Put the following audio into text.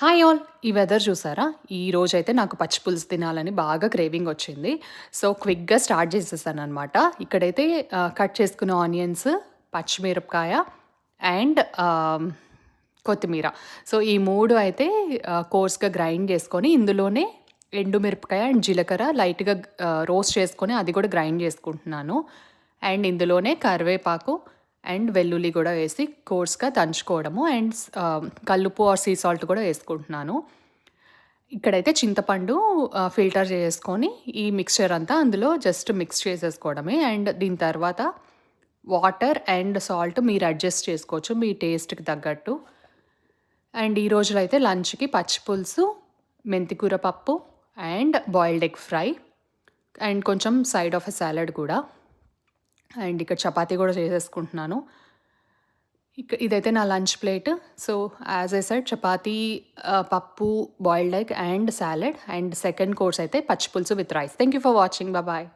Hi all ఈ weather చూసారా? ఈ రోజైతే నాకు పచ్చి పులుసు తినాలని బాగా క్రేవింగ్ వచ్చింది. సో క్విక్గా స్టార్ట్ చేసేసాను అనమాట ఇక్కడైతే కట్ చేసుకున్న ఆనియన్స్ పచ్చిమిరపకాయ అండ్ కొత్తిమీర. సో ఈ మూడు అయితే కోర్స్గా గ్రైండ్ చేసుకొని ఇందులోనే ఎండుమిరపకాయ అండ్ జీలకర్ర లైట్గా రోస్ట్ చేసుకొని అది కూడా గ్రైండ్ చేసుకుంటున్నాను. అండ్ ఇందులోనే కరివేపాకు అండ్ వెల్లుల్లి కూడా వేసి కోర్స్గా దంచుకోవడము. అండ్ కల్లుపు ఆర్ సీ సాల్ట్ కూడా వేసుకుంటున్నాను. ఇక్కడైతే చింతపండు ఫిల్టర్ చేసుకొని ఈ మిక్స్చర్ అంతా అందులో జస్ట్ మిక్స్ చేసేసుకోవడమే. అండ్ దీని తర్వాత వాటర్ అండ్ సాల్ట్ మీరు అడ్జస్ట్ చేసుకోవచ్చు మీ టేస్ట్కి తగ్గట్టు. అండ్ ఈ రోజులో అయితే లంచ్కి పచ్చి పులుసు మెంతికూర పప్పు and boiled egg fry and కొంచెం సైడ్ ఆఫ్ ఎ సాలడ్ కూడా. అండ్ ఇక్కడ చపాతీ కూడా చేసేసుకుంటున్నాను. ఇక ఇదైతే నా lunch plate. So as I said chapati పప్పు boiled egg and salad and second course అయితే పచ్చి పులుసు with rice. Thank you for watching. Bye